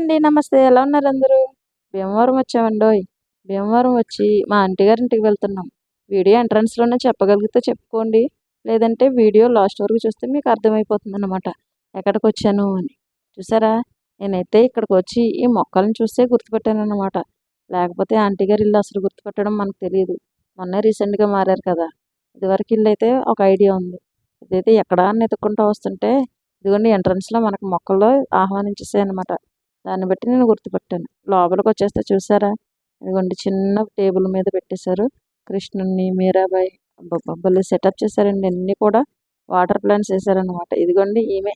అండి. నమస్తే. ఎలా ఉన్నారు అందరూ? భీమవరం వచ్చామండోయ్ భీమవరం వచ్చి మా ఆంటీ గారి ఇంటికి వెళ్తున్నాం. వీడియో ఎంట్రన్స్లోనే చెప్పగలిగితే చెప్పుకోండి. లేదంటే వీడియో లాస్ట్ వరకు చూస్తే మీకు అర్థమైపోతుంది అనమాట ఎక్కడికి వచ్చాను అని. చూసారా? నేనైతే ఇక్కడికి వచ్చి ఈ మొక్కలను చూస్తే గుర్తుపెట్టాను అనమాట లేకపోతే ఆంటీ గారి ఇల్లు అసలు గుర్తుపెట్టడం మనకు తెలియదు. మొన్న రీసెంట్గా మారారు కదా. ఇదివరకు ఇల్లు అయితే ఒక ఐడియా ఉంది. ఇదైతే ఎక్కడా అని వెతుక్కుంటూ వస్తుంటే ఇదిగోండి ఎంట్రన్స్లో మనకు మొక్కలు ఆహ్వానించేసాయి అనమాట దాన్ని బట్టి నేను గుర్తుపట్టాను. లోపలికి వచ్చేస్తే చూసారా? ఇదిగోండి చిన్న టేబుల్ మీద పెట్టేశారు. కృష్ణుని మీరాబాయి అబ్బబ్బా భలే సెటప్ చేశారండి. అన్నీ కూడా వాటర్ ప్లాంట్స్ వేసారనమాట ఇదిగోండి ఈమె.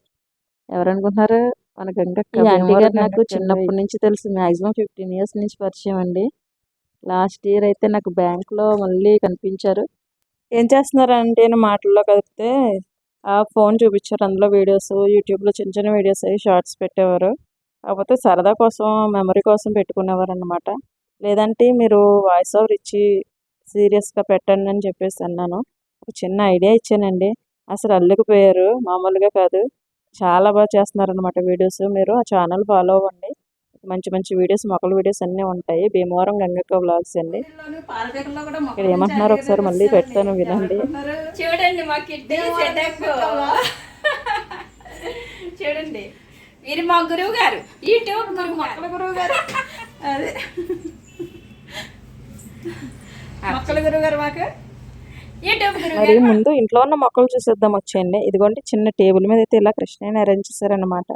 ఎవరనుకుంటున్నారు? మన గంగక్క ఈ ఆంటీ గారు నాకు చిన్నప్పటి నుంచి తెలుసు. మ్యాక్సిమం ఫిఫ్టీన్ ఇయర్స్ నుంచి పరిచయం అండి. లాస్ట్ ఇయర్ అయితే నాకు బ్యాంక్లో మళ్ళీ కనిపించారు. ఏం చేస్తున్నారు అంటే నేను మాటల్లో కలిపితే ఆ ఫోన్ చూపించారు. అందులో వీడియోస్ యూట్యూబ్లో చిన్న చిన్న వీడియోస్ అవి షార్ట్స్ పెట్టేవారు. కాకపోతే సరదా కోసం మెమరీ కోసం పెట్టుకునేవారు అనమాట లేదంటే మీరు వాయిస్ ఓవర్ ఇచ్చి సీరియస్గా పెట్టండి అని చెప్పేసి అన్నాను. ఒక చిన్న ఐడియా ఇచ్చానండి. అసలు అల్లుకుపోయారు. మామూలుగా కాదు. చాలా బాగా చేస్తున్నారు అనమాట వీడియోస్. మీరు ఆ ఛానల్ ఫాలో అవ్వండి. మంచి మంచి వీడియోస్ మొక్కల వీడియోస్ అన్నీ ఉంటాయి. భీమవరం గంగక్క వ్లాగ్స్ అండి. ఇక్కడ ఏమంటున్నారు ఒకసారి మళ్ళీ పెడతాను వినండి. చూడండి మా కిడ్నీ సెటప్ చూడండి. వీరు మా గురువు గారు యూట్యూబ్ గురువు మొక్కల గురువు గారు అదే. మొక్కల గురువు గారు మాకు మరి ముందు ఇంట్లో ఉన్న మొక్కలు చూసేద్దాం వచ్చేయండి. ఇదిగోండి చిన్న టేబుల్ మీద అయితే ఇలా కృష్ణని అరేంజ్ చేశారనమాట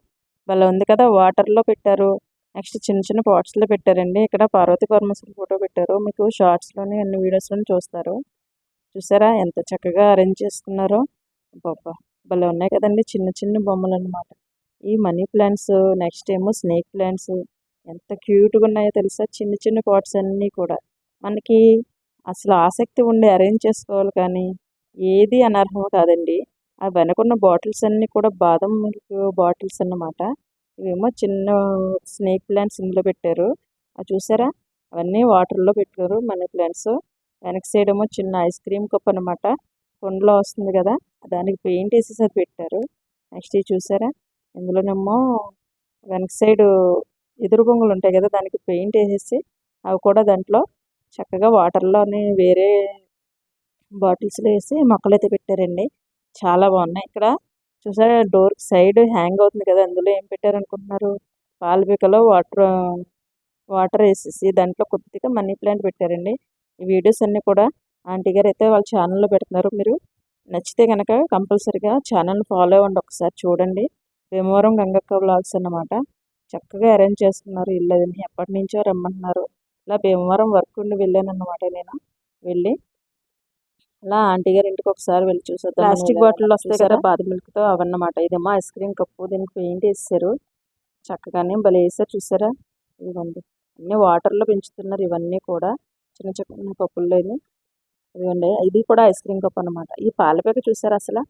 భలే ఉంది కదా వాటర్లో పెట్టారు. నెక్స్ట్ చిన్న చిన్న పాట్స్లో పెట్టారండి. ఇక్కడ పార్వతి పరమేశ్వరి ఫోటో పెట్టారు. మీకు షార్ట్స్లోని అన్ని వీడియోస్లోని చూస్తారు. చూసారా ఎంత చక్కగా అరేంజ్ చేసుకున్నారో? బాబా భలే ఉన్నాయి కదండి చిన్న చిన్న బొమ్మలు అనమాట ఈ మనీ ప్లాంట్స్ నెక్స్ట్ ఏమో స్నేక్ ప్లాంట్స్ ఎంత క్యూట్గా ఉన్నాయో తెలుసా? చిన్న చిన్న పాట్స్ అన్నీ కూడా. మనకి అసలు ఆసక్తి ఉండి అరేంజ్ చేసుకోవాలి కానీ ఏది అనర్హం కాదండి. ఆ వెనకున్న బాటిల్స్ అన్నీ కూడా బాదం మిల్క్ బాటిల్స్ అన్నమాట. ఇవేమో చిన్న స్నేక్ ప్లాంట్స్ ఇందులో పెట్టారు. అది చూసారా? అవన్నీ వాటర్లో పెట్టారు మనీ ప్లాంట్స్. వెనక సైడ్ ఏమో చిన్న ఐస్ క్రీమ్ కప్ అనమాట కొండలో వస్తుంది కదా? దానికి పెయింట్ వేసేసి అది పెట్టారు. నెక్స్ట్ ఇది చూసారా? ఇందులోనేమో వెనక సైడ్ ఎదురు బొంగులు ఉంటాయి కదా దానికి పెయింట్ వేసేసి అవి కూడా దాంట్లో చక్కగా వాటర్లోని వేరే బాటిల్స్లో వేసి మొక్కలు అయితే పెట్టారండి. చాలా బాగున్నాయి. ఇక్కడ చూసారా డోర్ సైడ్ హ్యాంగ్ అవుతుంది కదా అందులో ఏం పెట్టారనుకుంటున్నారు? పాలపికలో వాటర్ వాటర్ వేసేసి దాంట్లో కొద్దిగా మనీ ప్లాంట్ పెట్టారండి. ఈ వీడియోస్ అన్నీ కూడా ఆంటీ గారు అయితే వాళ్ళ ఛానల్లో పెడుతున్నారు. మీరు నచ్చితే కనుక కంపల్సరిగా ఛానల్ ఫాలో అవ్వండి. ఒకసారి చూడండి. భీమవరం గంగక్క బ్లాగ్స్ అన్నమాట చక్కగా అరేంజ్ చేస్తున్నారు ఇల్లు అది ఎప్పటి నుంచో రమ్మంటున్నారు. ఇలా భీమవరం వర్క్ ఉండి వెళ్ళాను అనమాట నేను. వెళ్ళి అలా ఆంటీ గారి ఇంటికి ఒకసారి వెళ్ళి చూసేద్దాం ప్లాస్టిక్ బాటిల్ వస్తాయి కదా? బాదం మిల్క్తో అవన్నమాట. ఇదేమో ఐస్ క్రీమ్ కప్పు దీనికి పెయింట్ వేసారు చక్కగానే భలే వేసారు. చూసారా? ఇదిగోండి. అన్నీ వాటర్లో పెంచుతున్నారు ఇవన్నీ కూడా. చిన్న చిన్న కప్పుల్లో ఇదిగోండి. ఇది కూడా ఐస్ క్రీమ్ కప్ అనమాట ఈ పాలపేక చూసారా అసలు?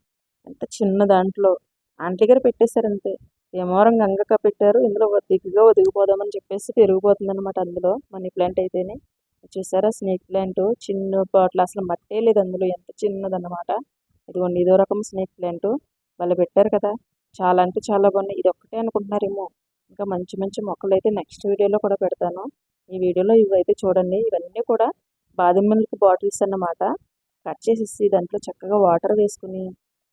ఎంత చిన్న దాంట్లో. ఆంటీ గారు పెట్టేశారు అంతే ఏమోరం గంగక పెట్టారు. ఇందులో దిగుగా ఒదిగిపోదామని చెప్పేసి పెరిగిపోతుంది అనమాట అందులో మనీ ప్లాంట్ అయితేనే. చూసారా స్నేక్ ప్లాంట్? చిన్న బాటిల్ అసలు మట్టే లేదు అందులో. ఎంత చిన్నదన్నమాట. ఇదిగోండి ఇదో రకం స్నేక్ ప్లాంట్. వాళ్ళు పెట్టారు కదా. చాలా అంటే చాలా బాగున్నాయి. ఇది ఒక్కటే అనుకుంటున్నారేమో. ఇంకా మంచి మంచి మొక్కలు అయితే నెక్స్ట్ వీడియోలో కూడా పెడతాను. ఈ వీడియోలో ఇవి అయితే చూడండి. ఇవన్నీ కూడా బాదం మిల్క్ బాటిల్స్ అన్నమాట. కట్ చేసేసి దాంట్లో చక్కగా వాటర్ వేసుకుని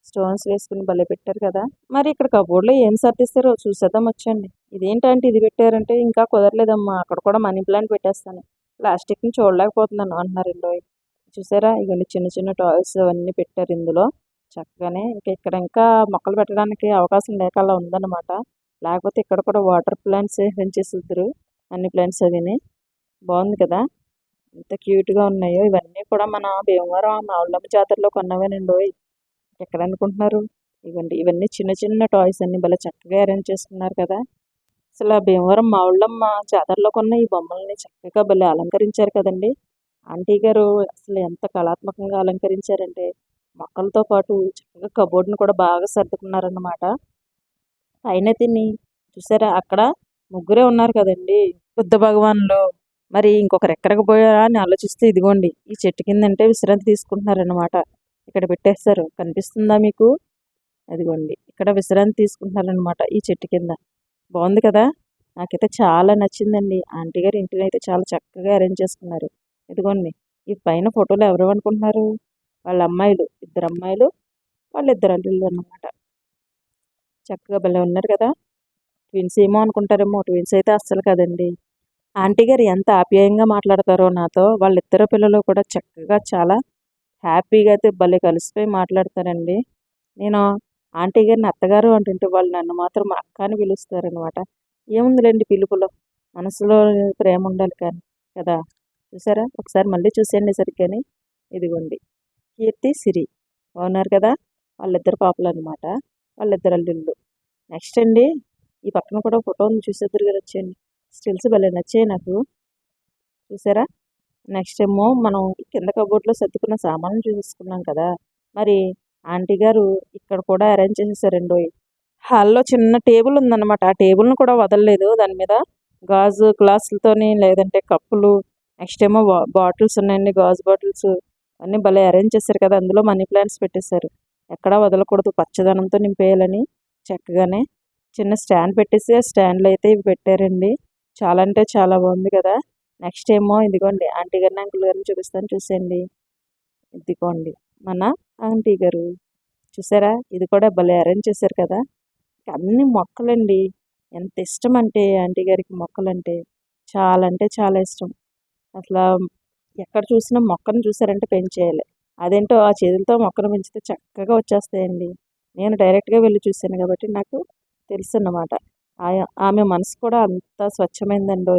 స్టోన్స్ వేసుకుని భలే పెట్టారు కదా. మరి ఇక్కడ కబోర్డ్లో ఏం సర్దిస్తారో చూసేద్దాం వచ్చండి ఇదేంటంటే ఇది పెట్టారంటే ఇంకా కుదరలేదమ్మా. అక్కడ కూడా మనీ ప్లాంట్ పెట్టేస్తాను. ప్లాస్టిక్ని చూడలేకపోతున్నాను అంటున్నారు ఇంట్లో చూసారా? ఇవన్నీ చిన్న చిన్న టాయ్స్ అవన్నీ పెట్టారు ఇందులో. చక్కగానే ఇంకా ఇక్కడ ఇంకా మొక్కలు పెట్టడానికి అవకాశం లేక అలా ఉందన్నమాట. లేకపోతే ఇక్కడ కూడా వాటర్ ప్లాంట్స్ పెంచేసిద్దరు. అన్ని ప్లాంట్స్ అవిని. బాగుంది కదా? ఎంత క్యూట్గా ఉన్నాయో. ఇవన్నీ కూడా మన భీమవరం మావుళ్ళమ్మ జాతరలో కొన్నవేనండి ఎక్కడ అనుకుంటున్నారు ఇవ్వండి ఇవన్నీ చిన్న చిన్న టాయ్స్ అన్ని భలే చక్కగా అరేంజ్ చేసుకున్నారు కదా! అసలు ఆ భీమవరం ఊళ్ళమ్మ జాతరలో కొన్న ఈ బొమ్మల్ని చక్కగా భలే అలంకరించారు కదండి! ఆంటీ గారు అసలు ఎంత కళాత్మకంగా అలంకరించారంటే మొక్కలతో పాటు చక్కగా కబోర్డ్ని కూడా బాగా సర్దుకున్నారన్నమాట. పైన తిని చూసారా? అక్కడ ముగ్గురే ఉన్నారు కదండి బుద్ధ భగవాన్లు. మరి ఇంకొకరు ఎక్కడికి పోయారా అని ఆలోచిస్తే ఇదిగోండి ఈ చెట్టు కిందంటే విశ్రాంతి తీసుకుంటున్నారనమాట ఇక్కడ పెట్టేస్తారు. కనిపిస్తుందా మీకు? అదిగోండి. ఇక్కడ విశ్రాంతి తీసుకుంటున్నారనమాట ఈ చెట్టు కింద. బాగుంది కదా? నాకైతే చాలా నచ్చిందండి. ఆంటీ గారి ఇంటిని అయితే చాలా చక్కగా అరేంజ్ చేసుకున్నారు. ఇదిగోండి. ఈ పైన ఫోటోలు ఎవరు అనుకుంటున్నారు? వాళ్ళ అమ్మాయిలు. ఇద్దరు అమ్మాయిలు వాళ్ళిద్దరు అల్లుళ్ళు అన్నమాట. చక్కగా భలే ఉన్నారు కదా? ట్విన్స్ ఏమో అనుకుంటారేమో. ట్విన్స్ అయితే అస్సలు కదండి. ఆంటీ గారు ఎంత ఆప్యాయంగా మాట్లాడతారో నాతో. వాళ్ళిద్దరు పిల్లలు కూడా చక్కగా చాలా హ్యాపీగా అయితే భలే కలిసిపోయి మాట్లాడతారండి. నేను ఆంటీ గారిని అత్తగారు అంటుంటే వాళ్ళు నన్ను మాత్రం అక్క అని పిలుస్తారనమాట ఏముందిలేండి పిలుపులో? మనసులో ప్రేమ ఉండాలి కానీ కదా? చూసారా? ఒకసారి మళ్ళీ చూసేయండి సరిగ్గాని. ఇదిగోండి. కీర్తి సిరి. బాగున్నారు కదా? వాళ్ళిద్దరు పాపలు అనమాట వాళ్ళిద్దరు అల్లుళ్ళు. నెక్స్ట్ అండి ఈ పక్కన కూడా ఫోటో ఉంది చూసేద్దరు కదా వచ్చేయండి. స్టిల్స్ భలే నచ్చాయి నాకు. చూసారా? నెక్స్ట్ ఏమో మనం కింద కబోర్డ్లో సర్దుకున్న సామాన్లు చూసుకున్నాం కదా! మరి ఆంటీ గారు ఇక్కడ కూడా అరేంజ్ చేసేసారండి. హాల్లో చిన్న టేబుల్ ఉందన్నమాట. ఆ టేబుల్ను కూడా వదలలేదు. దాని మీద గాజు గ్లాసులతోని లేదంటే కప్పులు నెక్స్ట్ ఏమో బాటిల్స్ ఉన్నాయండి. గాజు బాటిల్స్ అన్నీ భలే అరేంజ్ చేశారు కదా! అందులో మనీ ప్లాంట్స్ పెట్టేశారు. ఎక్కడా వదలకూడదు. పచ్చదనంతో నింపేయాలని చక్కగానే చిన్న స్టాండ్ పెట్టేసి ఆ స్టాండ్లో అయితే ఇవి పెట్టారండి. చాలా అంటే చాలా బాగుంది కదా! నెక్స్ట్ ఏమో ఇదిగోండి ఆంటీ గారిని అంకుల్ గారిని చూపిస్తాను చూసేయండి. ఇదిగోండి మన ఆంటీ గారు. చూసారా? ఇది కూడా భలే అరేంజ్ చేశారు కదా? అన్ని మొక్కలండి. ఎంత ఇష్టం అంటే ఆంటీ గారికి మొక్కలంటే. చాలా అంటే చాలా ఇష్టం. అసలు ఎక్కడ చూసినా మొక్కను చూసారంటే పెంచేయాలి. అదేంటో ఆ చేతులతో మొక్కను పెంచితే చక్కగా వచ్చేస్తాయండి. నేను డైరెక్ట్గా వెళ్ళి చూశాను కాబట్టి నాకు తెలుసు అన్నమాట ఆమె మనసు కూడా అంత స్వచ్ఛమైందండో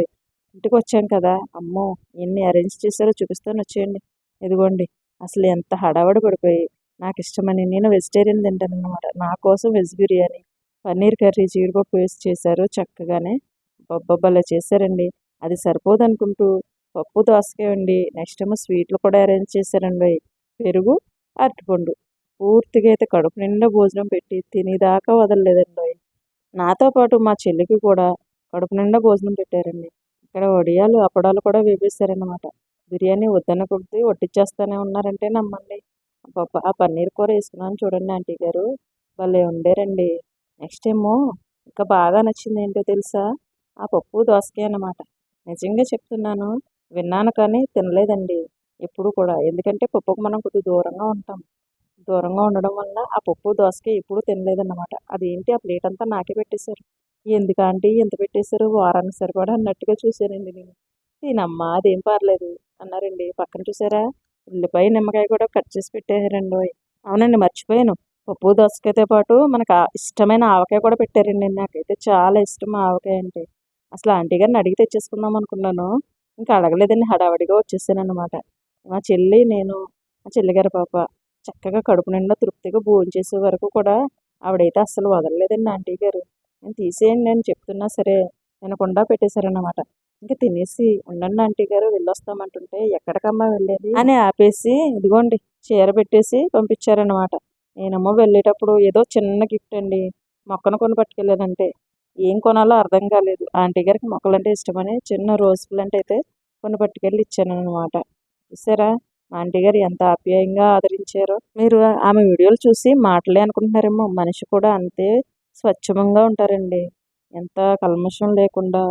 ఇంటికి వచ్చాం కదా అమ్మో! ఎన్ని అరేంజ్ చేశారో చూపిస్తాను వచ్చేయండి. ఇదిగోండి అసలు ఎంత హడావడి పడిపోయి నాకు ఇష్టమని నేను వెజిటేరియన్ తింటాను అనమాట నా కోసం వెజ్ బిర్యానీ పన్నీర్ కర్రీ జీడిపప్పు వేసి చేశారు చక్కగానే. బొబ్బబ్బలా చేశారండి. అది సరిపోదు అనుకుంటూ పప్పు దోసకాయ అండి. నెక్స్ట్ ఏమో స్వీట్లు కూడా అరేంజ్ చేశారండి. పెరుగు అరటిపండు. పూర్తిగా అయితే కడుపు నిండా భోజనం పెట్టి తినేదాకా వదలలేదండి. నాతో పాటు మా చెల్లికి కూడా కడుపు నిండా భోజనం పెట్టారండి. ఇక్కడ వడియాలు అప్పడాలు కూడా వేపేశారనమాట బిర్యానీ వద్దన కొద్ది వడ్డిచ్చేస్తూనే ఉన్నారంటే నమ్మండి. పాప ఆ పన్నీర్ కూర వేసుకున్నాను చూడండి ఆంటీ గారు. భలే ఉండేరండి. నెక్స్ట్ ఏమో ఇంకా బాగా నచ్చింది ఏంటో తెలుసా? ఆ పప్పు దోసకాయ అన్నమాట. నిజంగా చెప్తున్నాను విన్నాను కానీ తినలేదండి ఎప్పుడు కూడా. ఎందుకంటే పప్పుకు మనం కొద్దిగా దూరంగా ఉంటాం. దూరంగా ఉండడం వల్ల ఆ పప్పు దోసకాయ ఎప్పుడు తినలేదన్నమాట. అదేంటి? ఆ ప్లేట్ అంతా నాకే పెట్టేశారు. ఎందుకు ఆంటీ ఎంత పెట్టేశారు? వారానికి సరిపడా అన్నట్టుగా చూశానండి నేను. తినమ్మా అదేం పర్లేదు అన్నారండి. పక్కన చూసారా? ఉల్లిపాయ నిమ్మకాయ కూడా కట్ చేసి పెట్టేశారండి అవునండి మర్చిపోయాను. పప్పు దోసకాయతో పాటు మనకు ఆ ఇష్టమైన ఆవకాయ కూడా పెట్టారండి. నాకైతే చాలా ఇష్టం ఆవకాయ అంటే. అసలు ఆంటీ గారిని అడిగి తెచ్చేసుకుందాం అనుకున్నాను. ఇంకా అడగలేదండి హడావడిగా వచ్చేసాను అనమాట మా చెల్లి నేను మా చెల్లిగారి పాప చక్కగా కడుపు నిండా తృప్తిగా భోజనం చేసే వరకు కూడా ఆవిడైతే అస్సలు వదలలేదండి ఆంటీ గారు. నేను తీసేయండి నేను చెప్తున్నా సరే వినకుండా పెట్టేశారన్నమాట. ఇంకా తినేసి ఉండండి ఆంటీ గారు వెళ్ళొస్తామంటుంటే ఎక్కడికమ్మా వెళ్ళేది? అని ఆపేసి ఇదిగోండి చీర పెట్టేసి పంపించారనమాట నేనేమో వెళ్ళేటప్పుడు ఏదో చిన్న గిఫ్ట్ అండి మొక్కను కొని పట్టుకెళ్ళానంటే. ఏం కొనాలో అర్థం కాలేదు. ఆంటీ గారికి మొక్కలంటే ఇష్టమని చిన్న రోజ్ ప్లాంట్ అయితే కొన్ని పట్టుకెళ్ళి ఇచ్చాను అనమాట చూసారా? మా ఆంటీ గారు ఎంత ఆప్యాయంగా ఆదరించారో. మీరు ఆమె వీడియోలు చూసి మాటలే అనుకుంటున్నారేమో. మనిషి కూడా అంతే స్వచ్ఛంగా ఉంటారండి. ఎంత కల్మషం లేకుండా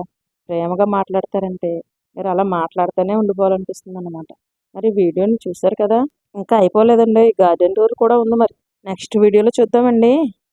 ప్రేమగా మాట్లాడతారంటే మీరు అలా మాట్లాడుతూనే ఉండిపోవాలనిపిస్తుంది అనమాట మరి వీడియోని చూసారు కదా? ఇంకా అయిపోలేదండి. గార్డెన్ టూర్ కూడా ఉంది మరి. నెక్స్ట్ వీడియోలో చూద్దామండి.